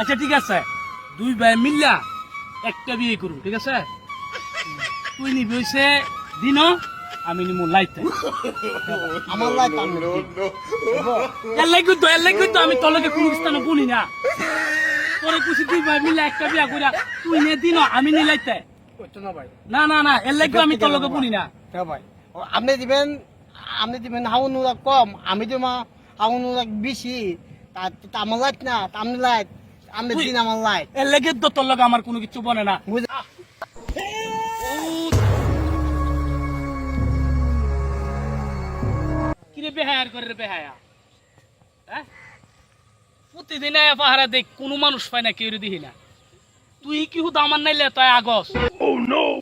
আচ্ছা ঠিক আছে। দুই ভাই মিল্লা একটা বিয়ে করুন ঠিক আছে? তুই নিবি হইছে দিন আমি নিমু লাইতে। আমার লাইফ আমি এর লাগি তো এর লাগি তো আমি তলকে কোনো স্থানে বলি না। তোরে কুছি দুই ভাই মিল্লা একটা বিয়া কইরা তুই নে দিন আমি নি করতো না ভাই। না না লাগি আমি তলকে বলি না। হ্যাঁ ভাই। আপনি দিবেন আপনি দিবেন হাউন কম আমি দিব হাউন বেশি। আমার লাইট না তা আপনি লাইট তুই- দিন আমার এর লাগি তো তোর লগে আমার কোনো কিছু বনে না। কিরে বেহায়ার করে রে বেহায়া? হ্যাঁ? প্রতিদিন পাহারা দেখ কোনো মানুষ পায় না কেউ দেখি না। তুই কি হুদ আমার নাইলে তাই আগস?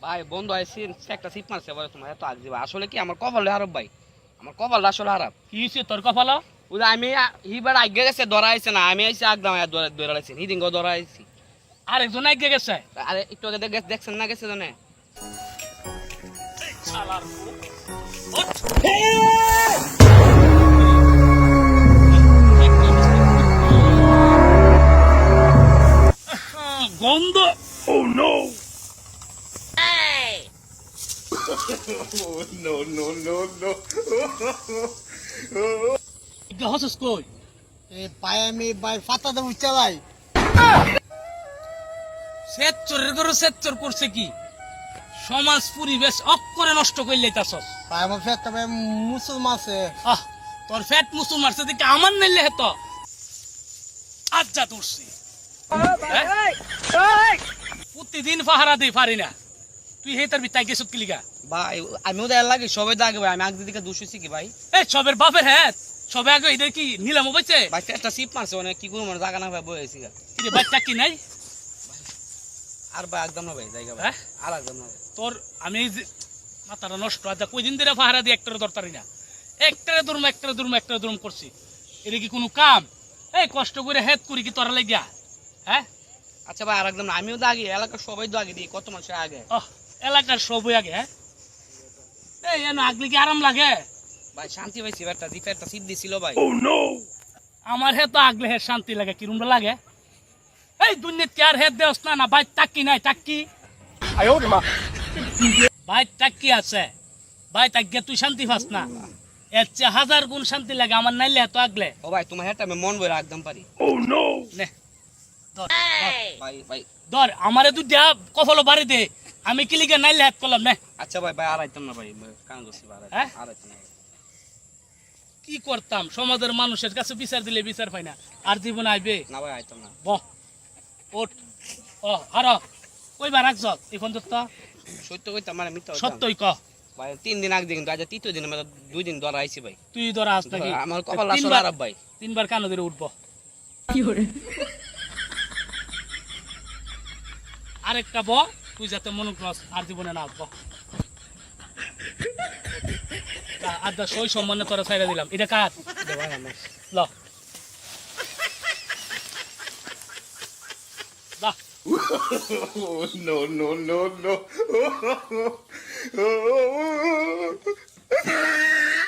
ভাই বন্ধু আইসি একটা সিপ মারছে বলে তোমার এত আগ দিবা আসলে কি আমার কপালে হারাপ ভাই? আমার কপালটা আসলে হারাপ কি তোর কপাল ওই আমি হিবার আগে গেছে ধরা আইছে না আমি আইসি আগদাম ধরা ধরা আইছি হিদিন ধরা আইছি। আরেকজন আগে গেছে? আরে একটু আগে দেখছেন না গেছে জানে? শালার পুত। ওঠ। আহা, গন্ধ ও নো হসস কই? এ পায়ে আমি ভাই ফাতা দেবো চালাই। সেচ্চরের করে সেচ্চর করছে কি? সমাজ পরিবেশ অক্ষরে নষ্ট ভাই আমার তবে মুসলমান আছে। আহ তোর ফ্যাট মুসু মারছে দেখে আমার নাইলে হেত আজ্জা তুলছি প্রতিদিন পাহারা দিই পারি না। তুই হে তার বিতাই গেছত কিলিগা? ভাই আমি ওদের লাগে সবাই আগে ভাই আমি আগে দিকে দুশো কি ভাই? এই সবের বাপের হ্যাঁ সবে আগে এদের কি নিলাম বইছে ভাই একটা সিপ মারছে অনেক কি করব মানে জায়গা না ভাই বই আইছি গা। বাচ্চা কি নাই? আর ভাই একদম না ভাই জায়গা ভাই। হ্যাঁ? আর একদম না তোর আমি যে মাথাটা নষ্ট আজ কয়দিন ধরে পাহারা দিয়ে একটারে দরকারি না। একটারে দুরম একটারে দুরম একটারে দুরম করছি। এটা কি কোনো কাম? এই কষ্ট করে হেদ করি কি তোরা লাগিয়া? হ্যাঁ? আচ্ছা ভাই আর একদম না আমিও আগে এলাকার সবাই আগে দিই কত মানুষের আগে। এলাকার সবই আগে হ্যাঁ? এই এনে আগলে কি আরাম লাগে? ভাই শান্তি পাইছি একটা দিতে একটা সিপ দিছিল ভাই। আমার হে তো আগলে হে শান্তি লাগে কিরম লাগে? এই দুনিয়াত কি আর হে দেওস না না ভাই টাক্কি নাই টাক্কি। ভাই টাক্কি আছে। ভাই তাকিয়ে তুই শান্তি পাস না। এর চেয়ে হাজার গুণ শান্তি লাগে আমার নাইলে তো আগলে। ও ভাই তোমার হেটা আমি মন বই একদম পারি। নে ধর, ধর, ভাই ভাই। ধর আমারে তুই দেয়া কফলো বাড়ি দে। আমি কিলিকে নাইলে হাত করলাম নে। আচ্ছা ভাই ভাই আর আইতাম না ভাই কান ভাই আর হ্যাঁ? আইতাম- না। ভাই। কি করতাম? সমাজের মানুষের কাছে বিচার দিলে বিচার পাই না। আর জীবন আইবে? না ভাই আইতাম না। বহ ওঠ। ও হার। কইবার রাখছ? এখন তো সত্য কইতাম মানে মিথ্যা সত্যই ক। ভাই তিন দিন আগে কিন্তু আজ তৃতীয় দিন আমরা দুই দিন ধরা আইছি ভাই। তুই ধরা আস নাকি? আমার কপাল আসলে তিনবার খারাপ ভাই। তিনবার কানো ধরে উঠবো। আরেকটা ব তুই যাতে মনে করস আর জীবনে না আসব আদা সই সম্মানে তোরা ছাইরা দিলাম। এটা কার? দে ল। দা no, no, no, no.